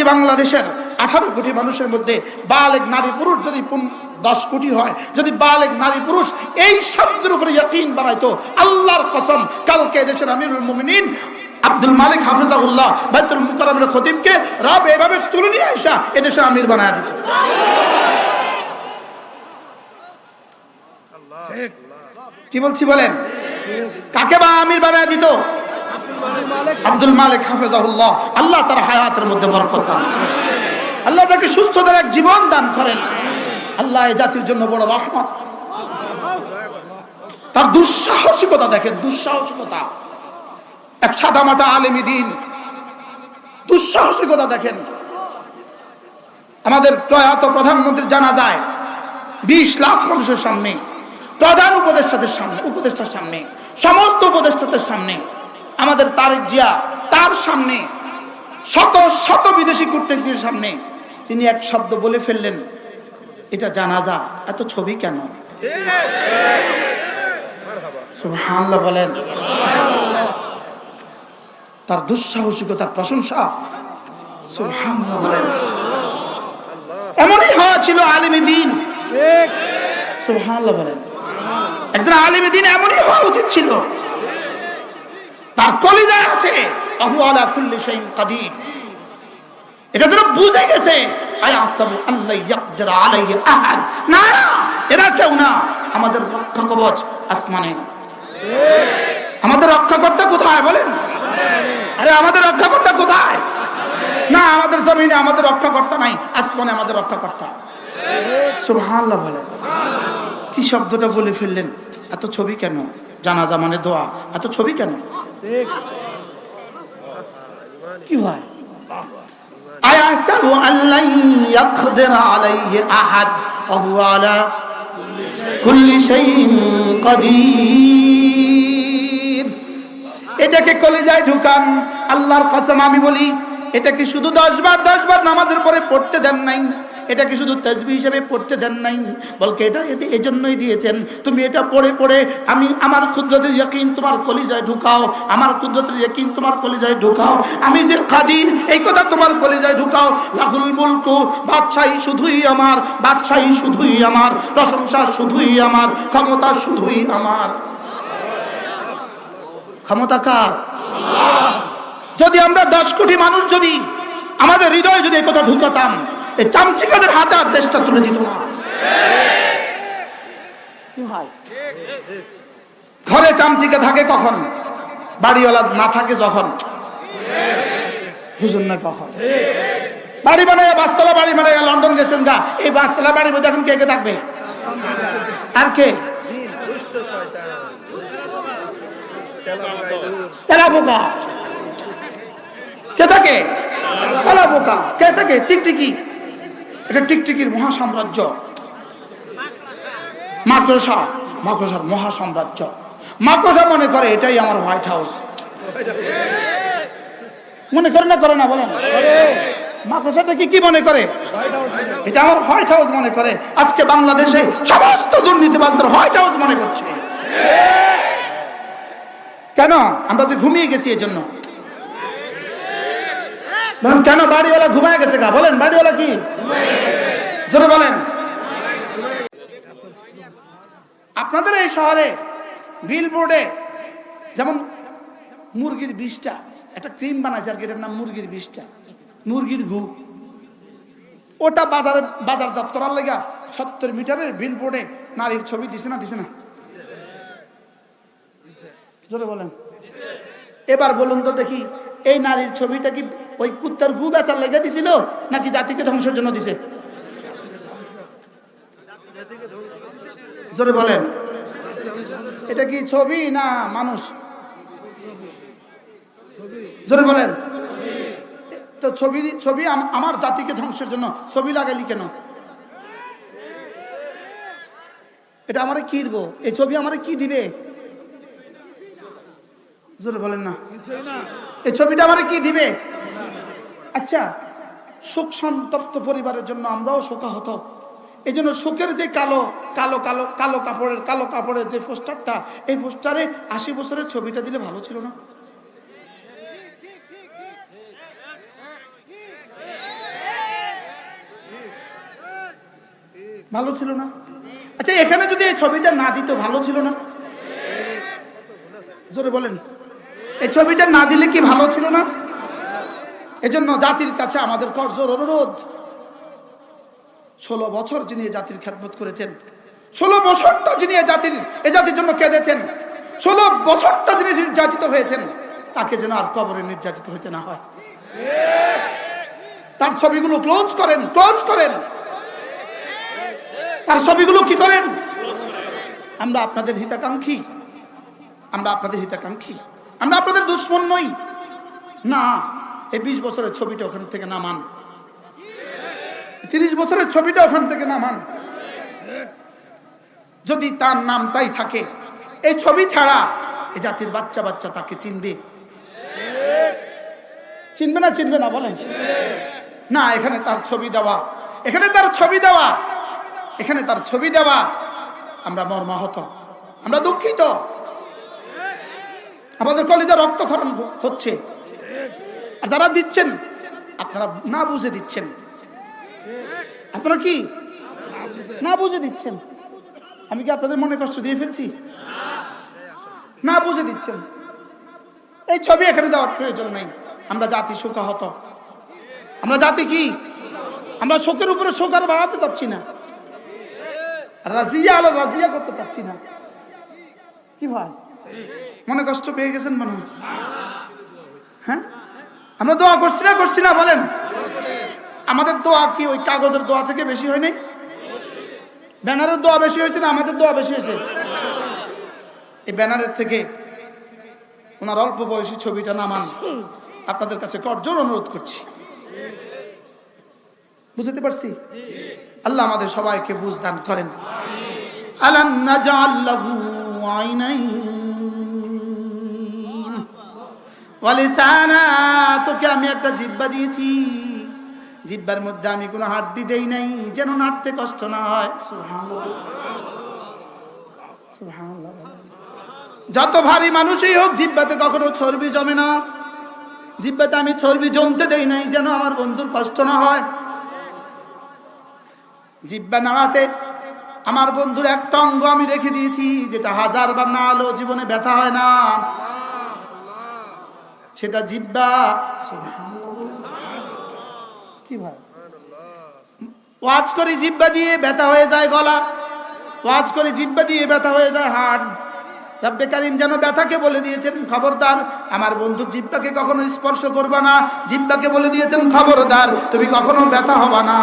যদি বাংলাদেশের আঠারো কোটি মানুষের মধ্যে বালেক নারী পুরুষ যদি দশ কোটি হয় যদি বালেক নারী পুরুষ এই শব্দের উপরে ইয়কিন বানাইতো আল্লাহর কসম কালকে দেশের আমিরুল মুমিনিন আব্দুল মালিক হাফিজাউল্লাহ বাইতুল মুকাররমের খতিবকে রব এভাবে তুলে নিয়ে আসা এদেশের আমির বানায় দিত। কি বলছি বলেন? কাকে বা আমির বানায় দিত? আব্দুল মালিক আল্লাহ তার হায়াতের মধ্যে বরকত দান আল্লাহ তাকে সুস্থতার এক জীবন দান করেন। আল্লাহ জাতির জন্য বড় রহমত। তার দুঃসাহসিকতা দেখেন, দুঃসাহসিকতা। এক সাদামাটা আলেমী দিন, দুঃসাহসিকতা দেখেন। আমাদের প্রয়াত প্রধানমন্ত্রী জানা যায় বিশ লাখ মানুষের সামনে, প্রধান উপদেষ্টাদের সামনে, উপদেষ্টার সামনে, সমস্ত উপদেষ্টাদের সামনে আমাদের তারেক জিয়া, তার সামনে, শত শত বিদেশি কূটনীতির সামনে তিনি এক শব্দ বলে ফেললেন, এটা জানাজা, এত ছবি কেন? বলেন। তার দুঃসাহসিকতার প্রশংসা বলেন। এমনই হওয়া ছিল আলিমী দিন। সুবহানাল্লাহ বলেন। একজন আলিমী দিন এমনই হওয়া উচিত ছিল। তার কলিজায় আছে। আহু আলা কুল্লি শাইইন কাদির। এটা যেন বুঝে গেছে, আয় আসাবু আল্লাহ ইয়াকদির আলাইহি আহাদ। না, এরা কেউ না। আমাদের রক্ষা কবচ আসমানে। আমাদের রক্ষাকর্তা কোথায় বলেন? আরে, আমাদের রক্ষাকর্তা কোথায়? না, আমাদের জমিনে আমাদের রক্ষাকর্তা নাই। আসমানে আমাদের রক্ষাকর্তা সুবহানাল্লাহ বলেন। কি শব্দটা বলে ফেললেন? এত ছবি কেন? জানাজা মানে দোয়া। এত ছবি কেন? কি হয় এটাকে কলেজায় ঢুকান, আল্লাহর কসম আমি বলি, এটা কি শুধু দশ বার দশ বার নামাজের পরে পড়তে দেন নাই? এটাকে শুধু তসবি হিসেবে পড়তে দেন নাই, বলকে এটা এতে এজন্যই দিয়েছেন, তুমি এটা পড়ে পড়ে আমি আমার ক্ষুদ্রতের ইয়াকিন তোমার কলিজায় ঢুকাও, আমার ক্ষুদ্রতের ইয়াকিন তোমার কলিজায় ঢুকাও, আমি যে কাদির, এই কথা তোমার কলিজায় ঢুকাও, লাহুল মুলকু, বাদশাহী শুধুই আমার, বাদশাহী শুধুই আমার, প্রশংসা শুধুই আমার, ক্ষমতা শুধুই আমার। ক্ষমতা কার? যদি আমরা দশ কোটি মানুষ যদি, আমাদের হৃদয়ে যদি এই কথা ঢুকাতাম এই চামচিকাদের হাতে আর দেশটা তুলে দিত না। ঘরে চামচিকা থাকে কখন? বাড়িওয়ালা না থাকে যখন? বুঝুন না কখন? বাড়ি বানায় বাসতলা বাড়ি বানায় লন্ডন গেছেন গা। এই বাসতলা বাড়ির মধ্যে এখন কে কে থাকবে? আর কে? তেলা বোকা কে থাকে? তেলা বোকা কে থাকে? টিকটিকি। এটা টিকটিকির মহা সাম্রাজ্য মাকড়সা, মাকড়সার মহা সাম্রাজ্য মাকড়সা মনে করে এটাই আমার হোয়াইট হাউস। মনে করে না করে না বলেন মাকড়সাটা কি কি মনে করে? এটা আমার হোয়াইট হাউস মনে করে। আজকে বাংলাদেশে সমস্ত দুর্নীতিবাজদের হোয়াইট হাউস মনে করছে। কেন? আমরা যে ঘুমিয়ে গেছি এই জন্য বলেন, কেন বাড়িওয়ালা ঘুমায় গেছে গা? বলেন বাড়িওয়ালা কি? জোরে বলেন। আপনাদের এই শহরে বিল বোর্ডে যেমন মুরগির বিষটা একটা ক্রিম বানাইছে আর কি এটার নাম মুরগির বিষটা মুরগির ঘু। ওটা বাজারে বাজারজাত করার লেগা সত্তর মিটারের বিল বোর্ডে নারীর ছবি দিছে না দিছে না? জোরে বলেন। এবার বলুন তো দেখি এই নারীর ছবিটা কি ওই কুত্তার গু বেচার লেগে দিছিল, নাকি জাতিকে ধ্বংসের জন্য দিছে? জোরে বলেন। এটা কি ছবি না মানুষ? জোরে বলেন। তো ছবি ছবি আমার জাতিকে ধ্বংসের জন্য ছবি লাগাইলি কেন? এটা আমারে কি দিব? এই ছবি আমারে কি দিবে? জোরে বলেন না। এই ছবিটা আমার কি দিবে? আচ্ছা শোক সন্তপ্ত পরিবারের জন্য আমরাও শোকাহত। এই জন্য শোকের যে কালো কালো কালো কালো কাপড়ের কালো কাপড়ের যে পোস্টারটা, এই পোস্টারে আশি বছরের ছবিটা দিলে ভালো ছিল না? ভালো ছিল না? আচ্ছা এখানে যদি এই ছবিটা না দিত, ভালো ছিল না? জোরে বলেন। এই ছবিটা না দিলে কি ভালো ছিল না? এজন্য জাতির কাছে আমাদের করজোর অনুরোধ। ষোলো বছর যিনি জাতির খ্যাতমত করেছেন, ষোলো বছরটা যিনি এ জাতির এ জাতির জন্য কেঁদেছেন, ষোলো বছরটা যিনি নির্যাতিত হয়েছেন, তাকে যেন আর কবরে নির্যাতিত হইতে না হয়। তার ছবিগুলো ক্লোজ করেন ক্লোজ করেন। তার ছবিগুলো কি করেন? আমরা আপনাদের হিতাকাঙ্ক্ষী। আমরা আপনাদের হিতাকাঙ্ক্ষী। আমরা আপনাদের দুশ্মন নই। না, এই বিশ বছরের ছবিটা ওখান থেকে নামান। তিরিশ বছরের ছবিটা ওখান থেকে নামান। যদি তার নামটাই থাকে, এই ছবি ছাড়া এই জাতির বাচ্চা বাচ্চা তাকে চিনবে। চিনবে না চিনবে না, বলেন। না, এখানে তার ছবি দেওয়া, এখানে তার ছবি দেওয়া, এখানে তার ছবি দেওয়া, আমরা মর্মাহত। আমরা দুঃখিত। আমাদের কলেজে রক্তক্ষরণ হচ্ছে। আর যারা দিচ্ছেন, আপনারা না বুঝে দিচ্ছেন। আপনারা কি? না বুঝে দিচ্ছেন। আমি কি আপনাদের মনে কষ্ট দিয়ে ফেলছি? না বুঝে দিচ্ছেন। এই ছবি এখানে দেওয়ার প্রয়োজন নেই। আমরা জাতি শোকাহত। আমরা জাতি কি? আমরা শোকের উপরে শোক আর বাড়াতে চাচ্ছি না। রাজিয়া আলো রাজিয়া করতে চাচ্ছি না। কি ভাই মনে কষ্ট পেয়ে গেছেন মনে হয়? হ্যাঁ আমরা দোয়া করছি না করছি না, বলেন। আমাদের দোয়া কি, ওই কাগজের দোয়া থেকে বেশি হয়নি ব্যানারের দোয়া বেশি হয়েছে না আমাদের দোয়া বেশি হয়েছে? এই ব্যানারের থেকে ওনার অল্প বয়সী ছবিটা নামান। আপনাদের কাছে করজোর অনুরোধ করছি। বুঝতে পারছি? আল্লাহ আমাদের সবাইকে বুঝদান করেন। আলাম নাজাল লাহু আইনাইন তোকে আমি একটা জিব্বা দিয়েছি। জিব্বার মধ্যে আমি কোনো হাড্ডি দেই নাই, যেন নাড়তে কষ্ট না হয়। যত ভারী মানুষই হোক জিব্বাতে কখনো চর্বি জমে না। জিব্বাতে আমি চর্বি জমতে দেই নাই, যেন আমার বন্ধুর কষ্ট না হয়। জিব্বা নাড়াতে আমার বন্ধুর একটা অঙ্গ আমি রেখে দিয়েছি, যেটা হাজার বার না আলো জীবনে ব্যথা হয় না। সেটা জিব্বা। কি ভাই? ওয়াজ করি জিব্বা দিয়ে ব্যথা হয়ে যায় গলা। ওয়াজ করে জিব্বা দিয়ে ব্যথা হয়ে যায় হাড়। রব্বে কারিম যেন ব্যথাকে বলে দিয়েছেন খবরদার। আমার বন্ধু জিব্বাকে কখনো স্পর্শ করবা না। জিব্বাকে বলে দিয়েছেন খবরদার। তুমি কখনো ব্যথা হবা না।